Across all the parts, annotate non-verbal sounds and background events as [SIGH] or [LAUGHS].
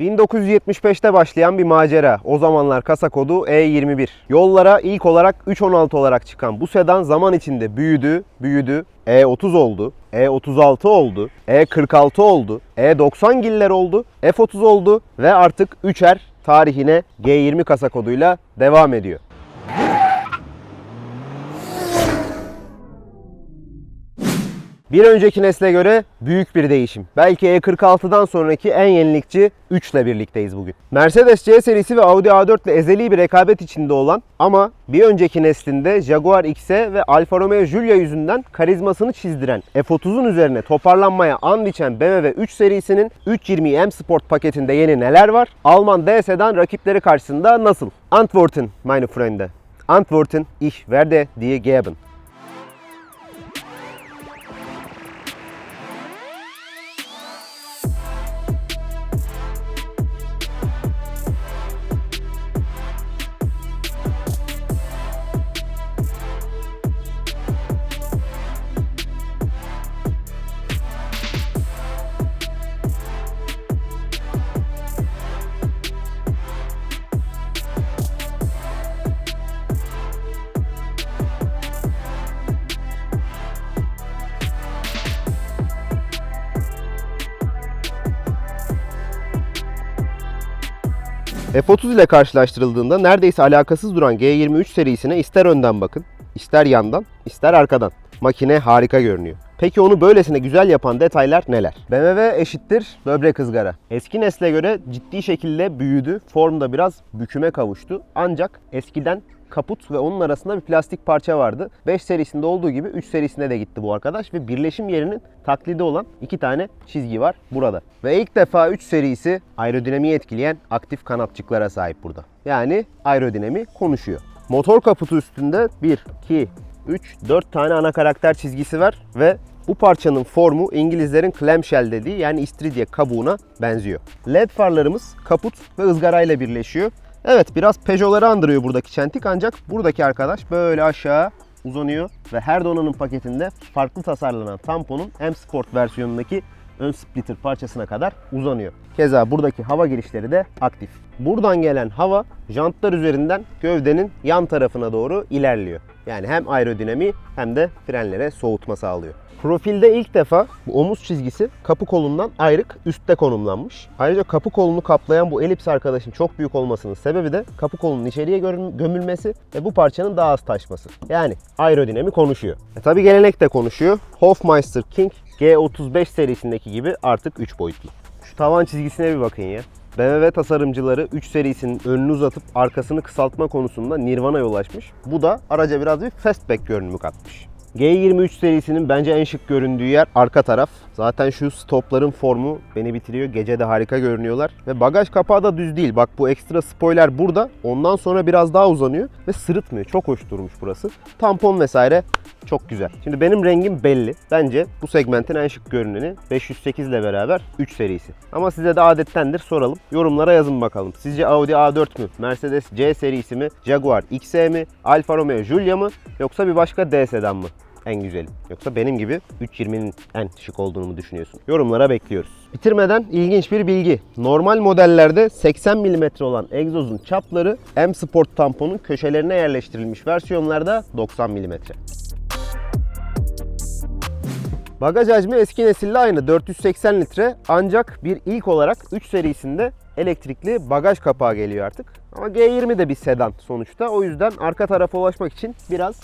1975'te başlayan bir macera. O zamanlar kasa kodu E21. Yollara ilk olarak 316 olarak çıkan bu sedan zaman içinde büyüdü, büyüdü. E30 oldu, E36 oldu, E46 oldu, E90 giller oldu, F30 oldu ve artık 3R tarihine G20 kasa koduyla devam ediyor. Bir önceki nesle göre büyük bir değişim. Belki E46'dan sonraki en yenilikçi 3 ile birlikteyiz bugün. Mercedes C serisi ve Audi A4 ile ezeli bir rekabet içinde olan ama bir önceki neslinde Jaguar X'e ve Alfa Romeo Giulia yüzünden karizmasını çizdiren F30'un üzerine toparlanmaya and içen BMW 3 serisinin 320 M Sport paketinde yeni neler var? Alman D sedan rakipleri karşısında nasıl? Antworten meine Freunde. Antworten ich werde dir geben. F30 ile karşılaştırıldığında neredeyse alakasız duran G23 serisine ister önden bakın, ister yandan, ister arkadan. Makine harika görünüyor. Peki onu böylesine güzel yapan detaylar neler? BMW eşittir böbrek ızgara. Eski nesle göre ciddi şekilde büyüdü. Formda biraz büküme kavuştu. Ancak eskiden kaput ve onun arasında bir plastik parça vardı. 5 serisinde olduğu gibi 3 serisinde de gitti bu arkadaş ve birleşim yerinin taklidi olan iki tane çizgi var burada. Ve ilk defa 3 serisi aerodinamiği etkileyen aktif kanatçıklara sahip burada. Yani aerodinami konuşuyor. Motor kaputu üstünde 1, 2, 3, 4 tane ana karakter çizgisi var ve bu parçanın formu İngilizlerin clamshell dediği yani istiridye kabuğuna benziyor. LED farlarımız kaput ve ızgarayla birleşiyor. Evet biraz Peugeot'ları andırıyor buradaki çentik ancak buradaki arkadaş böyle aşağı uzanıyor ve her donanım paketinde farklı tasarlanan tamponun M Sport versiyonundaki ön splitter parçasına kadar uzanıyor. Keza buradaki hava girişleri de aktif. Buradan gelen hava jantlar üzerinden gövdenin yan tarafına doğru ilerliyor. Yani hem aerodinamiği hem de frenlere soğutma sağlıyor. Profilde ilk defa bu omuz çizgisi kapı kolundan ayrık üstte konumlanmış. Ayrıca kapı kolunu kaplayan bu elips arkadaşın çok büyük olmasının sebebi de kapı kolunun içeriye gömülmesi ve bu parçanın daha az taşması. Yani aerodinami konuşuyor. E tabi gelenek de konuşuyor. Hofmeister King G35 serisindeki gibi artık 3 boyutlu. Şu tavan çizgisine bir bakın ya. BMW tasarımcıları 3 serisinin önünü uzatıp arkasını kısaltma konusunda Nirvana'ya ulaşmış. Bu da araca biraz bir fastback görünümü katmış. G23 serisinin bence en şık göründüğü yer arka taraf. Zaten şu stopların formu beni bitiriyor. Gece de harika görünüyorlar. Ve bagaj kapağı da düz değil. Bak bu ekstra spoiler burada. Ondan sonra biraz daha uzanıyor ve sırıtmıyor. Çok hoş durmuş burası. Tampon vesaire çok güzel. Şimdi benim rengim belli. Bence bu segmentin en şık görüneni 508 ile beraber 3 serisi. Ama size de adettendir soralım. Yorumlara yazın bakalım. Sizce Audi A4 mü? Mercedes C serisi mi? Jaguar XE mi? Alfa Romeo Giulia mı? Yoksa bir başka D sedan mı? En güzeli. Yoksa benim gibi 320'nin en şık olduğunu mu düşünüyorsun? Yorumlara bekliyoruz. Bitirmeden ilginç bir bilgi. Normal modellerde 80 mm olan egzozun çapları M Sport tamponun köşelerine yerleştirilmiş versiyonlarda 90 mm. Bagaj hacmi eski nesille aynı 480 litre ancak bir ilk olarak 3 serisinde elektrikli bagaj kapağı geliyor artık. Ama G20 de bir sedan sonuçta o yüzden arka tarafa ulaşmak için biraz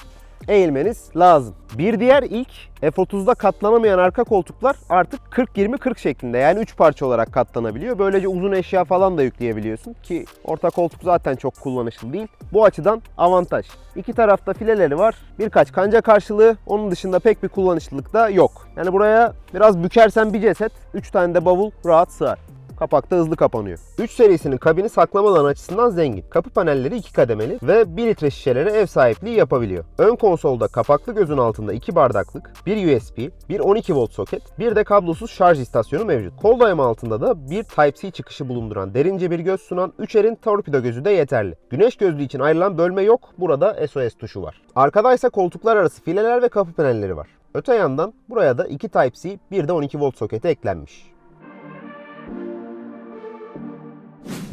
eğilmeniz lazım. Bir diğer ilk F30'da katlanamayan arka koltuklar artık 40-20-40 şeklinde yani 3 parça olarak katlanabiliyor. Böylece uzun eşya falan da yükleyebiliyorsun ki orta koltuk zaten çok kullanışlı değil. Bu açıdan avantaj. İki tarafta fileleri var. Birkaç kanca karşılığı. Onun dışında pek bir kullanışlılık da yok. Yani buraya biraz bükersen bir ceset, 3 tane de bavul rahat sığar. Kapak da hızlı kapanıyor. 3 serisinin kabini saklama alanı açısından zengin. Kapı panelleri 2 kademeli ve 1 litre şişelere ev sahipliği yapabiliyor. Ön konsolda kapaklı gözün altında 2 bardaklık, bir USB, bir 12 volt soket, bir de kablosuz şarj istasyonu mevcut. Kol dayama altında da bir Type-C çıkışı bulunduran derince bir göz sunan 3R'in torpido gözü de yeterli. Güneş gözlüğü için ayrılan bölme yok. Burada SOS tuşu var. Arkada ise koltuklar arası fileler ve kapı panelleri var. Öte yandan buraya da 2 Type-C, bir de 12 volt soketi eklenmiş.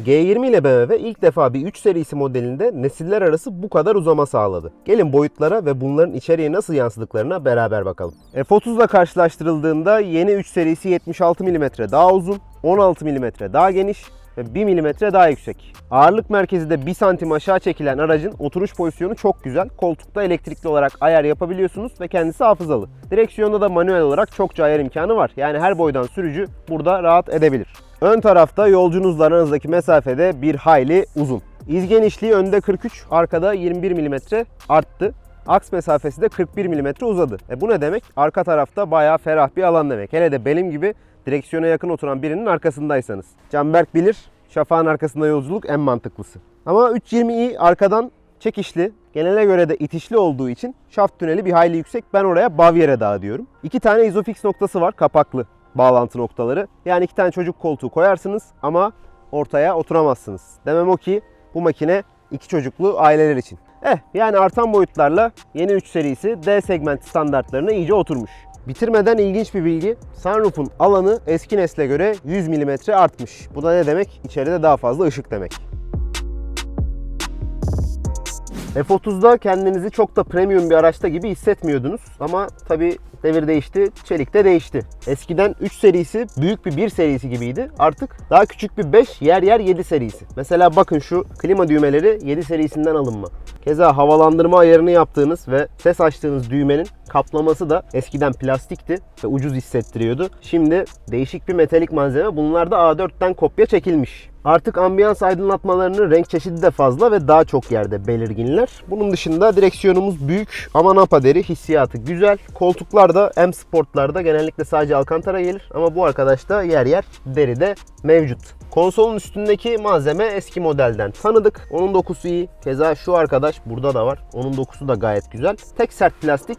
G20 ile BMW ilk defa bir 3 serisi modelinde nesiller arası bu kadar uzama sağladı. Gelin boyutlara ve bunların içeriye nasıl yansıdıklarına beraber bakalım. F30 ile karşılaştırıldığında yeni 3 serisi 76 mm daha uzun, 16 mm daha geniş ve 1 mm daha yüksek. Ağırlık merkezi de 1 santim aşağı çekilen aracın oturuş pozisyonu çok güzel. Koltukta elektrikli olarak ayar yapabiliyorsunuz ve kendisi hafızalı. Direksiyonda da manuel olarak çokça ayar imkanı var. Yani her boydan sürücü burada rahat edebilir. Ön tarafta yolcunuzla aranızdaki mesafede bir hayli uzun. İz genişliği önde 43, arkada 21 mm arttı. Aks mesafesi de 41 mm uzadı. E bu ne demek? Arka tarafta bayağı ferah bir alan demek. Hele de benim gibi direksiyona yakın oturan birinin arkasındaysanız. Canberk bilir, şafağın arkasında yolculuk en mantıklısı. Ama 320i arkadan çekişli, genele göre de itişli olduğu için şaft tüneli bir hayli yüksek. Ben oraya Baviera Dağı diyorum. İki tane izofix noktası var, kapaklı bağlantı noktaları. Yani iki tane çocuk koltuğu koyarsınız ama ortaya oturamazsınız. Demem o ki bu makine iki çocuklu aileler için. Eh yani artan boyutlarla yeni 3 serisi D segment standartlarına iyice oturmuş. Bitirmeden ilginç bir bilgi. Sunroof'un alanı eski nesle göre 100 mm artmış. Bu da ne demek? İçeride daha fazla ışık demek. F30'da kendinizi çok da premium bir araçta gibi hissetmiyordunuz. Ama tabi devir değişti, çelik de değişti. Eskiden 3 serisi büyük bir 1 serisi gibiydi. Artık daha küçük bir 5, yer yer 7 serisi. Mesela bakın şu klima düğmeleri 7 serisinden alınma. Keza havalandırma ayarını yaptığınız ve ses açtığınız düğmenin kaplaması da eskiden plastikti ve ucuz hissettiriyordu. Şimdi değişik bir metalik malzeme. Bunlar da A4'ten kopya çekilmiş. Artık ambiyans aydınlatmalarının renk çeşidi de fazla ve daha çok yerde belirginler. Bunun dışında direksiyonumuz büyük ama napa deri hissiyatı güzel. Koltuklar da M Sport'larda genellikle sadece alkantara gelir ama bu arkadaş da yer yer deri de mevcut. Konsolun üstündeki malzeme eski modelden tanıdık. Onun dokusu iyi. Keza şu arkadaş burada da var. Onun dokusu da gayet güzel. Tek sert plastik.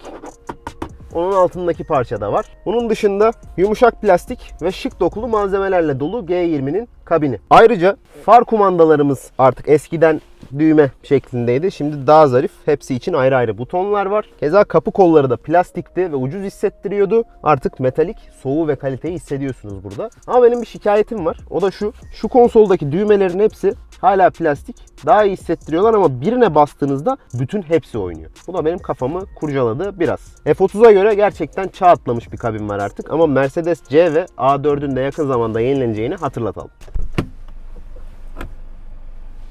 Onun altındaki parça da var. Bunun dışında yumuşak plastik ve şık dokulu malzemelerle dolu G20'nin kabini. Ayrıca far kumandalarımız artık eskiden düğme şeklindeydi. Şimdi daha zarif. Hepsi için ayrı ayrı butonlar var. Keza kapı kolları da plastikti ve ucuz hissettiriyordu. Artık metalik, soğuğu ve kaliteyi hissediyorsunuz burada. Ama benim bir şikayetim var. O da şu. Şu konsoldaki düğmelerin hepsi hala plastik. Daha iyi hissettiriyorlar ama birine bastığınızda bütün hepsi oynuyor. Bu da benim kafamı kurcaladı biraz. F30'a göre gerçekten çağ atlamış bir kabin var artık ama Mercedes C ve A4'ün de yakın zamanda yenileneceğini hatırlatalım.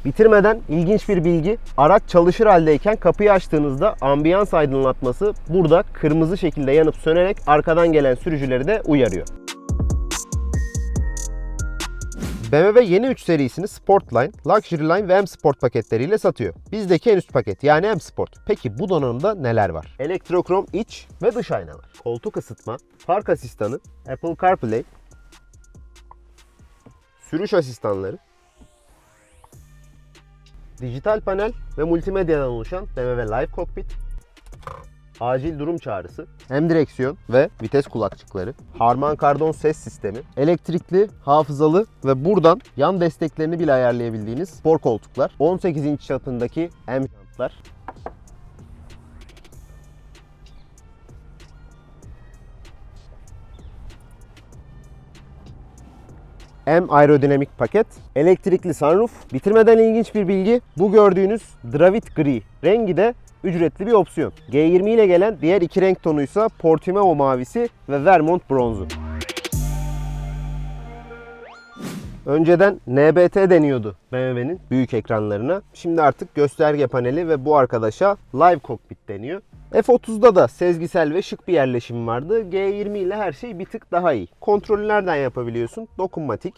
Bitirmeden ilginç bir bilgi. Araç çalışır haldeyken kapıyı açtığınızda ambiyans aydınlatması burada kırmızı şekilde yanıp sönerek arkadan gelen sürücüleri de uyarıyor. BMW yeni 3 serisini Sportline, Luxury Line ve M Sport paketleriyle satıyor. Bizdeki en üst paket yani M Sport. Peki bu donanımda neler var? Elektrokrom iç ve dış aynalar, koltuk ısıtma, park asistanı, Apple CarPlay, sürüş asistanları, dijital panel ve multimedyadan oluşan BMW Live Cockpit, acil durum çağrısı, hem direksiyon ve vites kulakçıkları, Harman Kardon ses sistemi, elektrikli, hafızalı ve buradan yan desteklerini bile ayarlayabildiğiniz spor koltuklar, 18 inç çapındaki M jantlar, M aerodinamik paket, elektrikli sunroof. Bitirmeden ilginç bir bilgi. Bu gördüğünüz Dravit Gri. Rengi de ücretli bir opsiyon. G20 ile gelen diğer iki renk tonuysa Portimao mavisi ve Vermont bronzu. Önceden NBT deniyordu BMW'nin büyük ekranlarına. Şimdi artık gösterge paneli ve bu arkadaşa Live Cockpit deniyor. F30'da da sezgisel ve şık bir yerleşim vardı. G20 ile her şey bir tık daha iyi. Kontrolü nereden yapabiliyorsun? Dokunmatik.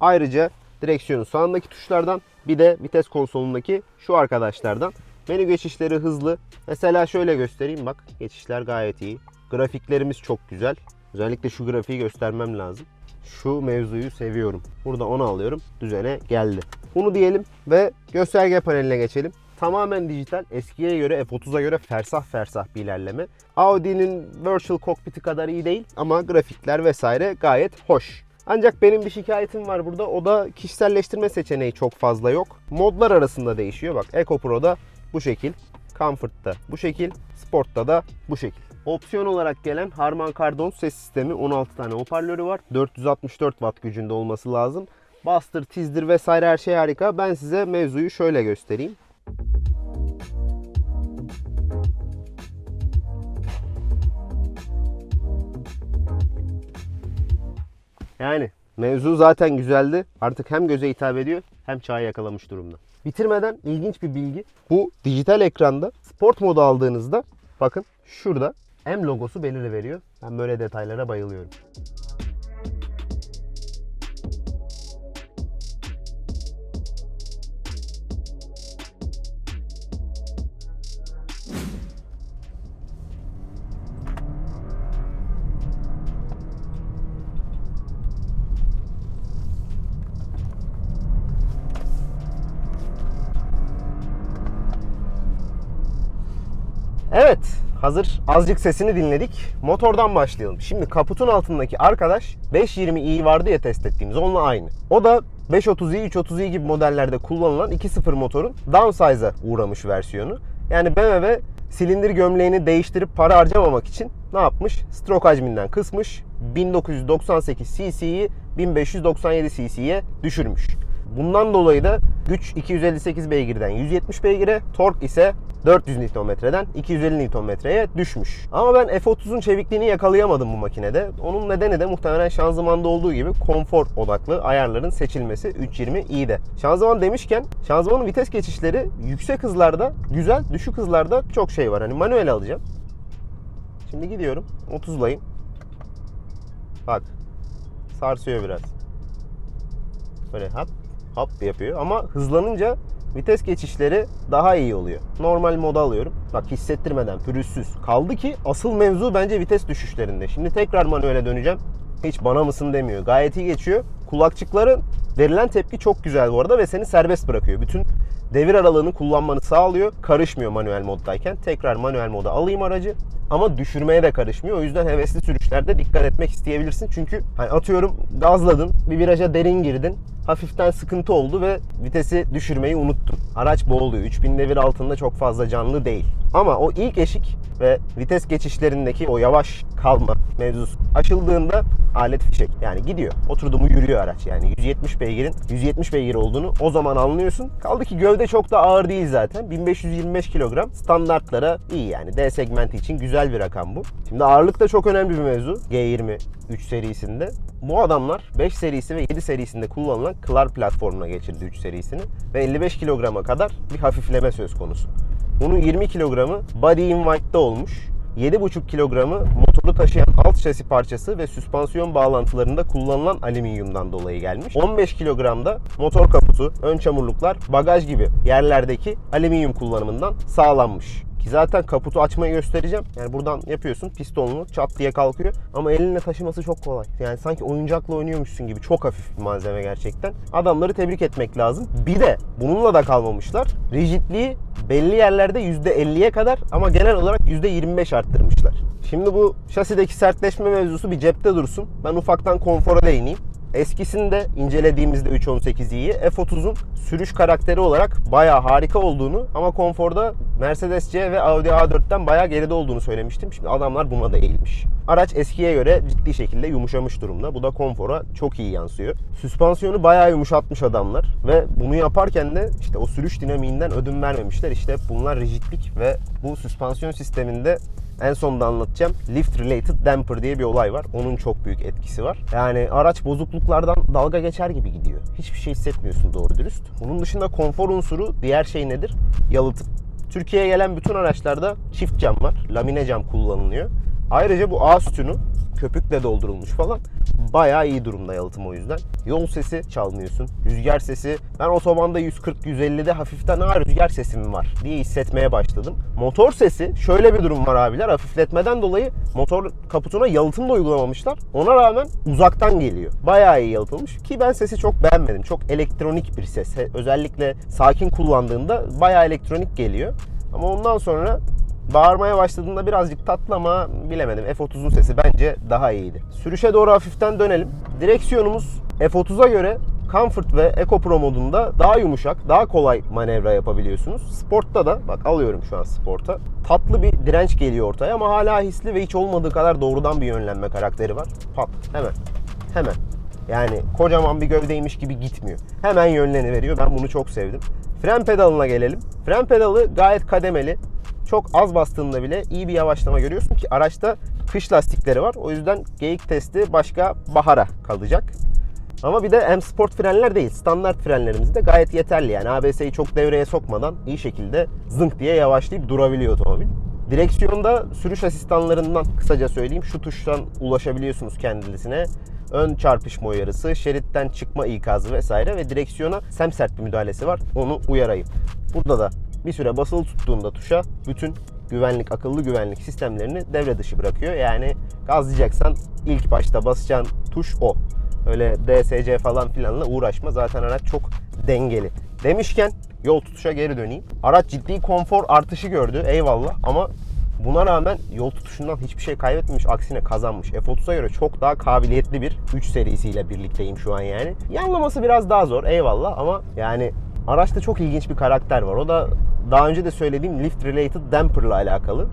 Ayrıca direksiyonun sağındaki tuşlardan bir de vites konsolundaki şu arkadaşlardan. Menü geçişleri hızlı. Mesela şöyle göstereyim bak. Geçişler gayet iyi. Grafiklerimiz çok güzel. Özellikle şu grafiği göstermem lazım. Şu mevzuyu seviyorum. Burada onu alıyorum. Düzene geldi. Bunu diyelim ve gösterge paneline geçelim. Tamamen dijital. Eskiye göre F30'a göre fersah fersah bir ilerleme. Audi'nin Virtual Cockpit'i kadar iyi değil ama grafikler vesaire gayet hoş. Ancak benim bir şikayetim var burada. O da kişiselleştirme seçeneği çok fazla yok. Modlar arasında değişiyor. Bak Eco Pro'da bu şekil. Comfort'ta bu şekil. Sport'ta da bu şekil. Opsiyon olarak gelen Harman Kardon ses sistemi 16 tane hoparlörü var. 464 watt gücünde olması lazım. Bastır, tizdir vesaire her şey harika. Ben size mevzuyu şöyle göstereyim. Yani mevzu zaten güzeldi. Artık hem göze hitap ediyor hem çağı yakalamış durumda. Bitirmeden ilginç bir bilgi. Bu dijital ekranda sport modu aldığınızda bakın şurada M logosu belirli veriyor. Ben böyle detaylara bayılıyorum. Evet, hazır azıcık sesini dinledik. Motordan başlayalım. Şimdi kaputun altındaki arkadaş 520i vardı ya test ettiğimiz onunla aynı. O da 530i, 330i gibi modellerde kullanılan 2.0 motorun downsize'a uğramış versiyonu. Yani BMW silindir gömleğini değiştirip para harcamamak için ne yapmış? Stroke hacminden kısmış. 1998 cc'yi 1597 cc'ye düşürmüş. Bundan dolayı da güç 258 beygirden 170 beygire, tork ise 400 Nm'den 250 Nm'ye düşmüş. Ama ben F30'un çevikliğini yakalayamadım bu makinede. Onun nedeni de muhtemelen şanzımanda olduğu gibi konfor odaklı ayarların seçilmesi 320i'de. Şanzıman demişken şanzımanın vites geçişleri yüksek hızlarda güzel, düşük hızlarda çok şey var. Hani manuel alacağım. Şimdi gidiyorum 30'layım. Bak sarsıyor biraz. Böyle hop hop yapıyor ama hızlanınca vites geçişleri daha iyi oluyor. Normal moda alıyorum. Bak hissettirmeden pürüzsüz. Kaldı ki asıl mevzu bence vites düşüşlerinde. Şimdi tekrar manuele döneceğim. Hiç bana mısın demiyor. Gayet iyi geçiyor. Kulakçıkların verilen tepki çok güzel bu arada ve seni serbest bırakıyor. Bütün devir aralığını kullanmanı sağlıyor. Karışmıyor manuel moddayken. Tekrar manuel moda alayım aracı. Ama düşürmeye de karışmıyor. O yüzden hevesli sürüşlerde dikkat etmek isteyebilirsin. Çünkü hani atıyorum gazladın, bir viraja derin girdin. Hafiften sıkıntı oldu ve vitesi düşürmeyi unuttun. Araç boğuluyor. 3000 devir altında çok fazla canlı değil. Ama o ilk eşik ve vites geçişlerindeki o yavaş kalma mevzusu aşıldığında alet fişek. Yani gidiyor. Oturdu mu yürüyor araç. Yani 170 beygirin 170 beygir olduğunu o zaman anlıyorsun. Kaldı ki gövde çok da ağır değil zaten. 1525 kilogram standartlara iyi yani. D segmenti için güzel bir rakam bu. Şimdi ağırlık da çok önemli bir mevzu. G20 3 serisinde. Bu adamlar 5 serisi ve 7 serisinde kullanılan Klar platformuna geçirdi 3 serisini. Ve 55 kilograma kadar bir hafifleme söz konusu. Bunun 20 kilogramı Body in White'da olmuş. 7,5 kilogramı motoru taşıyan alt şasi parçası ve süspansiyon bağlantılarında kullanılan alüminyumdan dolayı gelmiş. 15 kilogramda motor kaputu, ön çamurluklar, bagaj gibi yerlerdeki alüminyum kullanımından sağlanmış. Ki zaten kaputu açmayı göstereceğim. Yani buradan yapıyorsun pistonlu çat diye kalkıyor. Ama elinle taşıması çok kolay. Yani sanki oyuncakla oynuyormuşsun gibi. Çok hafif bir malzeme gerçekten. Adamları tebrik etmek lazım. Bir de bununla da kalmamışlar. Rigidliği belli yerlerde %50'ye kadar ama genel olarak %25 arttırmışlar. Şimdi bu şasideki sertleşme mevzusu bir cepte dursun. Ben ufaktan konfora değineyim. Eskisinde incelediğimizde 318i'yi F30'un sürüş karakteri olarak bayağı harika olduğunu ama konforda Mercedes-C ve Audi A4'ten bayağı geride olduğunu söylemiştim. Şimdi adamlar buna da eğilmiş. Araç eskiye göre ciddi şekilde yumuşamış durumda. Bu da konfora çok iyi yansıyor. Süspansiyonu bayağı yumuşatmış adamlar ve bunu yaparken de işte o sürüş dinamiğinden ödün vermemişler. İşte bunlar rigidlik ve bu süspansiyon sisteminde en sonunda anlatacağım. Lift Related Damper diye bir olay var. Onun çok büyük etkisi var. Yani araç bozukluklardan dalga geçer gibi gidiyor. Hiçbir şey hissetmiyorsun doğru dürüst. Bunun dışında konfor unsuru diğer şey nedir? Yalıtım. Türkiye'ye gelen bütün araçlarda çift cam var. Lamine cam kullanılıyor. Ayrıca bu A sütunu köpükle doldurulmuş falan. Bayağı iyi durumda yalıtım o yüzden. Yol sesi çalmıyorsun. Rüzgar sesi. Ben otobanda 140-150'de hafiften ha rüzgar sesi mi var diye hissetmeye başladım. Motor sesi şöyle bir durum var abiler. Hafifletmeden dolayı motor kaputuna yalıtım da uygulamamışlar. Ona rağmen uzaktan geliyor. Bayağı iyi yalıtılmış ki ben sesi çok beğenmedim. Çok elektronik bir ses. Özellikle sakin kullandığında bayağı elektronik geliyor. Ama ondan sonra Bağırmaya başladığında birazcık tatlı ama bilemedim. F30'un sesi bence daha iyiydi. Sürüşe doğru hafiften dönelim. Direksiyonumuz F30'a göre Comfort ve Eco Pro modunda daha yumuşak, daha kolay manevra yapabiliyorsunuz. Sport'ta da, bak alıyorum şu an Sport'a. Tatlı bir direnç geliyor ortaya ama hala hisli ve hiç olmadığı kadar doğrudan bir yönlenme karakteri var. Pat, hemen, hemen. Yani kocaman bir gövdeymiş gibi gitmiyor. Hemen yönleni veriyor. Ben bunu çok sevdim. Fren pedalına gelelim. Fren pedalı gayet kademeli. Çok az bastığında bile iyi bir yavaşlama görüyorsun ki araçta kış lastikleri var. O yüzden geyik testi başka bahara kalacak. Ama bir de M Sport frenler değil. Standart frenlerimiz de gayet yeterli. Yani ABS'yi çok devreye sokmadan iyi şekilde zınk diye yavaşlayıp durabiliyor otomobil. Direksiyonda sürüş asistanlarından kısaca söyleyeyim. Şu tuştan ulaşabiliyorsunuz kendisine. Ön çarpışma uyarısı, şeritten çıkma ikazı vesaire ve direksiyona semsert bir müdahalesi var. Onu uyarayım. Burada da bir süre basılı tuttuğunda tuşa bütün güvenlik, akıllı güvenlik sistemlerini devre dışı bırakıyor. Yani gazlayacaksan ilk başta basacağın tuş o. Öyle DSC falan filanla uğraşma. Zaten araç çok dengeli. Demişken yol tutuşa geri döneyim. Araç ciddi konfor artışı gördü. Eyvallah ama buna rağmen yol tutuşundan hiçbir şey kaybetmemiş. Aksine kazanmış. F30'a göre çok daha kabiliyetli bir 3 serisiyle birlikteyim şu an yani. Yanlaması biraz daha zor. Eyvallah ama yani araçta çok ilginç bir karakter var. O da daha önce de söylediğim lift related damper ile alakalı.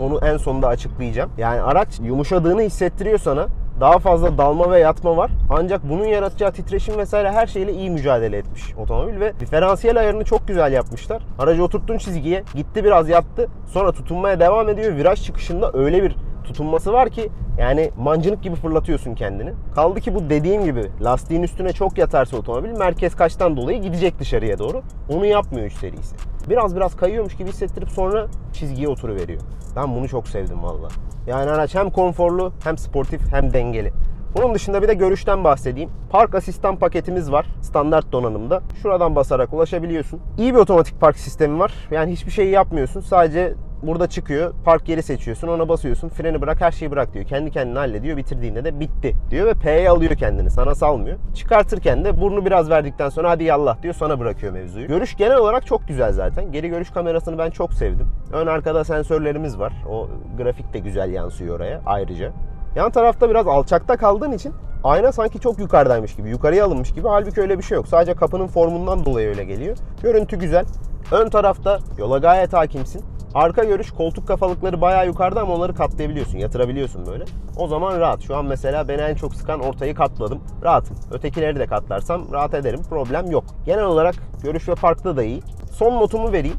Onu en sonunda açıklayacağım. Yani araç yumuşadığını hissettiriyor sana. Daha fazla dalma ve yatma var. Ancak bunun yaratacağı titreşim vesaire her şeyle iyi mücadele etmiş otomobil ve diferansiyel ayarını çok güzel yapmışlar. Aracı oturttun çizgiye, gitti biraz yattı. Sonra tutunmaya devam ediyor. Viraj çıkışında öyle bir tutunması var ki yani mancınık gibi fırlatıyorsun kendini. Kaldı ki bu dediğim gibi lastiğin üstüne çok yatarsa otomobil merkez kaçtan dolayı gidecek dışarıya doğru. Onu yapmıyor 3 serisi. Biraz biraz kayıyormuş gibi hissettirip sonra çizgiye oturuveriyor. Ben bunu çok sevdim valla. Yani araç hem konforlu hem sportif hem dengeli. Bunun dışında bir de görüşten bahsedeyim. Park asistan paketimiz var standart donanımda. Şuradan basarak ulaşabiliyorsun. İyi bir otomatik park sistemi var. Yani hiçbir şey yapmıyorsun. Sadece burada çıkıyor. Park yeri seçiyorsun. Ona basıyorsun. Freni bırak her şeyi bırak diyor. Kendi kendine hallediyor. Bitirdiğinde de bitti diyor ve P'ye alıyor kendini. Sana salmıyor. Çıkartırken de burnu biraz verdikten sonra hadi yallah diyor. Sana bırakıyor mevzuyu. Görüş genel olarak çok güzel zaten. Geri görüş kamerasını ben çok sevdim. Ön arkada sensörlerimiz var. O grafik de güzel yansıyor oraya ayrıca. Yan tarafta biraz alçakta kaldığın için ayna sanki çok yukarıdaymış gibi, yukarıya alınmış gibi. Halbuki öyle bir şey yok. Sadece kapının formundan dolayı öyle geliyor. Görüntü güzel. Ön tarafta yola gayet hakimsin. Arka görüş koltuk kafalıkları bayağı yukarıda ama onları katlayabiliyorsun, yatırabiliyorsun böyle. O zaman rahat. Şu an mesela beni en çok sıkan ortayı katladım. Rahatım. Ötekileri de katlarsam rahat ederim. Problem yok. Genel olarak görüş ve parkta da iyi. Son notumu vereyim.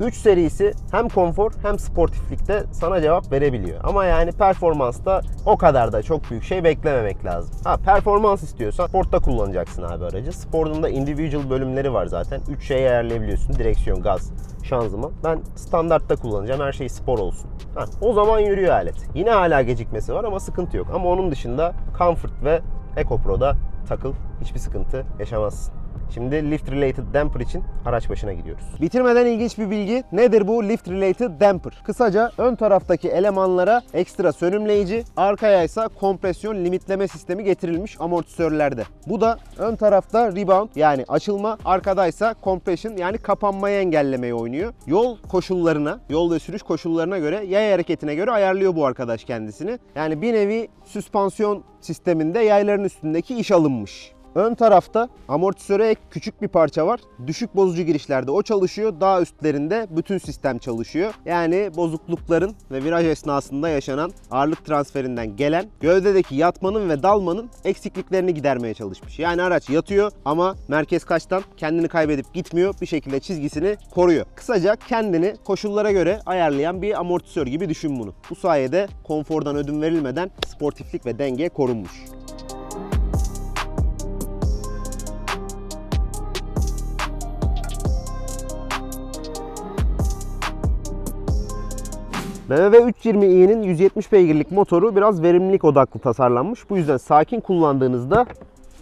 3 serisi hem konfor hem sportiflikte sana cevap verebiliyor. Ama yani performansta o kadar da çok büyük şey beklememek lazım. Ha performans istiyorsan sportta kullanacaksın abi aracı. Sportun da individual bölümleri var zaten. 3 şey ayarlayabiliyorsun. Direksiyon, gaz, şanzıman. Ben standartta kullanacağım. Her şey spor olsun. Ha, o zaman yürüyor alet. Yine hala gecikmesi var ama sıkıntı yok. Ama onun dışında Comfort ve EcoPro'da takıl. Hiçbir sıkıntı yaşamazsın. Şimdi lift related damper için araç başına gidiyoruz. Bitirmeden ilginç bir bilgi. Nedir bu lift related damper? Kısaca ön taraftaki elemanlara ekstra sönümleyici, arkaya ise kompresyon limitleme sistemi getirilmiş amortisörlerde. Bu da ön tarafta rebound yani açılma, arkadaysa compression yani kapanmayı engellemeyi oynuyor. Yol koşullarına, yol ve sürüş koşullarına göre, yay hareketine göre ayarlıyor bu arkadaş kendisini. Yani bir nevi süspansiyon sisteminde yayların üstündeki iş alınmış. Ön tarafta amortisöre ek küçük bir parça var. Düşük bozucu girişlerde o çalışıyor. Daha üstlerinde bütün sistem çalışıyor. Yani bozuklukların ve viraj esnasında yaşanan ağırlık transferinden gelen gövdedeki yatmanın ve dalmanın eksikliklerini gidermeye çalışmış. Yani araç yatıyor ama merkez kaçtan kendini kaybedip gitmiyor. Bir şekilde çizgisini koruyor. Kısaca kendini koşullara göre ayarlayan bir amortisör gibi düşün bunu. Bu sayede konfordan ödün verilmeden sportiflik ve denge korunmuş. BMW 320i'nin 170 beygirlik motoru biraz verimlilik odaklı tasarlanmış. Bu yüzden sakin kullandığınızda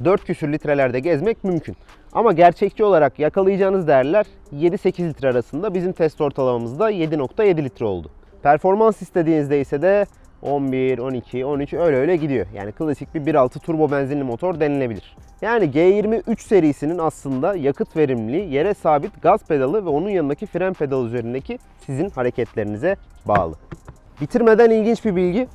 4 küsür litrelerde gezmek mümkün. Ama gerçekçi olarak yakalayacağınız değerler 7-8 litre arasında. Bizim test ortalamamızda 7.7 litre oldu. Performans istediğinizde ise de 11, 12, 13 öyle öyle gidiyor. Yani klasik bir 1.6 turbo benzinli motor denilebilir. Yani G23 serisinin aslında yakıt verimliliği yere sabit gaz pedalı ve onun yanındaki fren pedalı üzerindeki sizin hareketlerinize bağlı. Bitirmeden ilginç bir bilgi.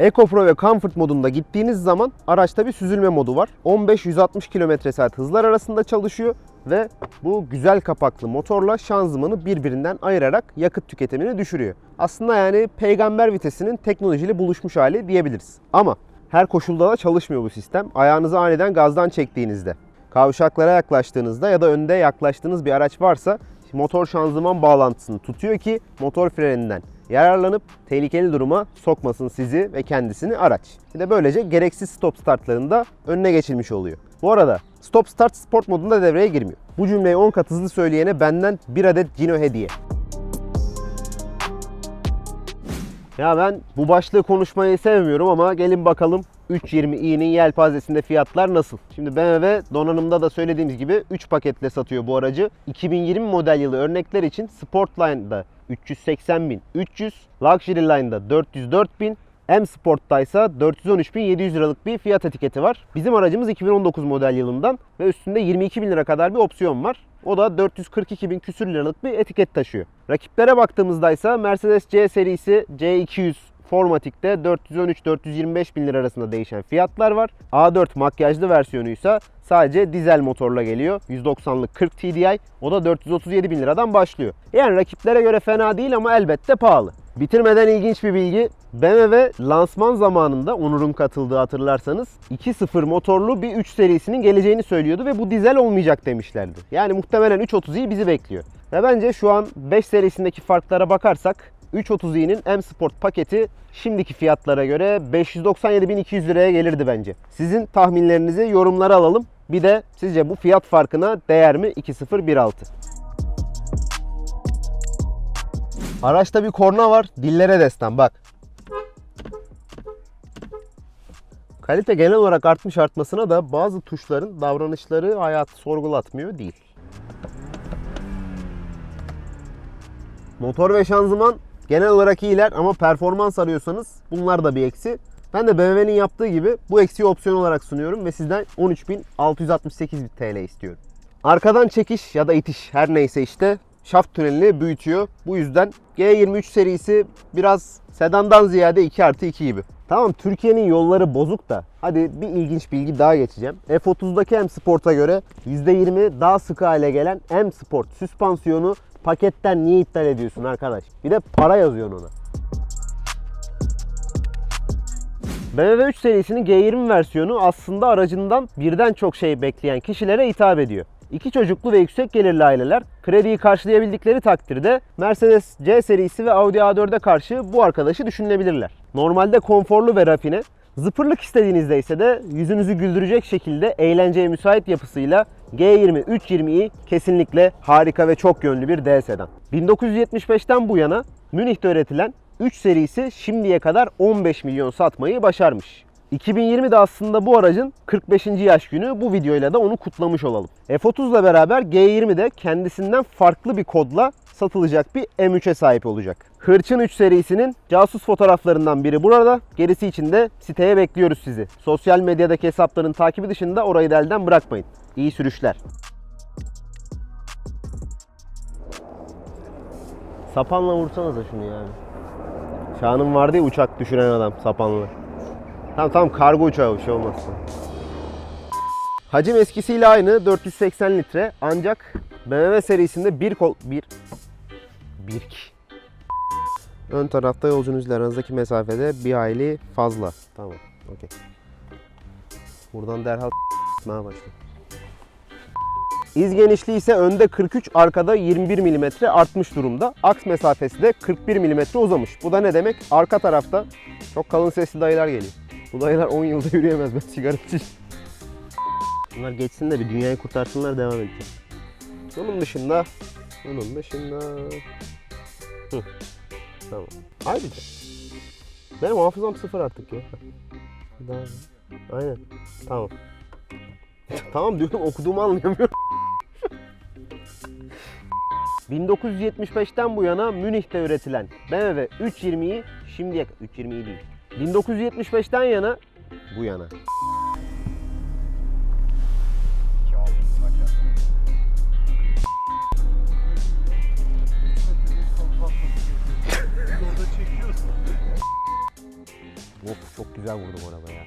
EcoPro ve Comfort modunda gittiğiniz zaman araçta bir süzülme modu var. 15-160 km/s hızlar arasında çalışıyor ve bu güzel kapaklı motorla şanzımanı birbirinden ayırarak yakıt tüketimini düşürüyor. Aslında yani peygamber vitesinin teknolojiyle buluşmuş hali diyebiliriz. Ama Her koşulda da çalışmıyor bu sistem. Ayağınızı aniden gazdan çektiğinizde, kavşaklara yaklaştığınızda ya da önde yaklaştığınız bir araç varsa motor şanzıman bağlantısını tutuyor ki motor freninden yararlanıp tehlikeli duruma sokmasın sizi ve kendisini araç. Bir de böylece gereksiz stop startlarında önüne geçilmiş oluyor. Bu arada stop start sport modunda devreye girmiyor. Bu cümleyi 10 kat hızlı söyleyene benden bir adet Cino hediye. Ya ben bu başlığı konuşmayı sevmiyorum ama gelin bakalım 320i'nin yelpazesinde fiyatlar nasıl? Şimdi BMW donanımda da söylediğimiz gibi 3 paketle satıyor bu aracı. 2020 model yılı örnekler için Sportline'da 380.300, Luxury Line'da 404.000, M Sport'ta ise 413.700 liralık bir fiyat etiketi var. Bizim aracımız 2019 model yılından ve üstünde 22 bin lira kadar bir opsiyon var. O da 442 bin küsür liralık bir etiket taşıyor. Rakiplere baktığımızda ise Mercedes C serisi C200 Formatik'te 413-425 bin lira arasında değişen fiyatlar var. A4 makyajlı versiyonuysa sadece dizel motorla geliyor. 190'lık 40 TDI. O da 437 bin liradan başlıyor. Yani rakiplere göre fena değil ama elbette pahalı. Bitirmeden ilginç bir bilgi. BMW lansman zamanında Onur'un katıldığı hatırlarsanız 2.0 motorlu bir 3 serisinin geleceğini söylüyordu ve bu dizel olmayacak demişlerdi. Yani muhtemelen 330i bizi bekliyor. Ve bence şu an 5 serisindeki farklara bakarsak 330i'nin M Sport paketi şimdiki fiyatlara göre 597.200 liraya gelirdi bence. Sizin tahminlerinizi yorumlara alalım. Bir de sizce bu fiyat farkına değer mi 2016? Araçta bir korna var. Dillere destan bak. Kalite genel olarak artmış artmasına da bazı tuşların davranışları hayatı sorgulatmıyor değil. Motor ve şanzıman genel olarak iyiler ama performans arıyorsanız bunlar da bir eksi. Ben de BMW'nin yaptığı gibi bu eksiği opsiyon olarak sunuyorum ve sizden 13.668 TL istiyorum. Arkadan çekiş ya da itiş her neyse işte şaft tünelini büyütüyor. Bu yüzden G23 serisi biraz sedandan ziyade 2 artı 2 gibi. Tamam Türkiye'nin yolları bozuk da hadi bir ilginç bilgi daha geçeceğim. F30'daki M Sport'a göre %20 daha sıkı hale gelen M Sport süspansiyonu paketten niye iptal ediyorsun arkadaş? Bir de para yazıyorsun ona. BMW 3 serisinin G20 versiyonu aslında aracından birden çok şey bekleyen kişilere hitap ediyor. İki çocuklu ve yüksek gelirli aileler krediyi karşılayabildikleri takdirde Mercedes C serisi ve Audi A4'e karşı bu arkadaşı düşünebilirler. Normalde konforlu ve rafine, zıpırlık istediğinizde ise de yüzünüzü güldürecek şekilde eğlenceye müsait yapısıyla G20 320i kesinlikle harika ve çok yönlü bir D sedan. 1975'ten bu yana Münih'te üretilen 3 serisi şimdiye kadar 15 milyon satmayı başarmış. 2020'de aslında bu aracın 45. yaş günü bu videoyla da onu kutlamış olalım. F30 ile beraber G20'de kendisinden farklı bir kodla satılacak bir M3'e sahip olacak. Hırçın 3 serisinin casus fotoğraflarından biri burada. Gerisi için de siteye bekliyoruz sizi. Sosyal medyadaki hesapların takibi dışında orayı da elden bırakmayın. İyi sürüşler. Sapanla vursanıza şunu yani. Şahan'ın vardı ya uçak düşüren adam sapanla. Tamam tamam kargo uçağı bir şey olmazsa. Hacim eskisiyle aynı 480 litre ancak BMW serisinde bir kol bir bir ki. Ön tarafta yolcunuzla aranızdaki mesafede bir hayli fazla. Tamam. Okey. Buradan derhal ne başla. İz genişliği ise önde 43, arkada 21 mm artmış durumda. Aks mesafesi de 41 mm uzamış. Bu da ne demek? Arka tarafta çok kalın sesli dayılar geliyor. Bu dayılar 10 yılda yürüyemez ben sigara. Bunlar geçsin de bir dünyayı kurtarsınlar devam edeceğim. Onun dışında, onun dışında... Hı. Tamam. Ayrıca. Benim hafızam sıfır artık ya. Daha... Aynen. Tamam. [LAUGHS] tamam diyorum okuduğumu anlayamıyorum. [LAUGHS] 1975'ten bu yana Münih'te üretilen BMW 320'yi şimdiye 320'yi değil. 1975'ten yana bu yana. Of çok güzel vurdum arabaya.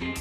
Thank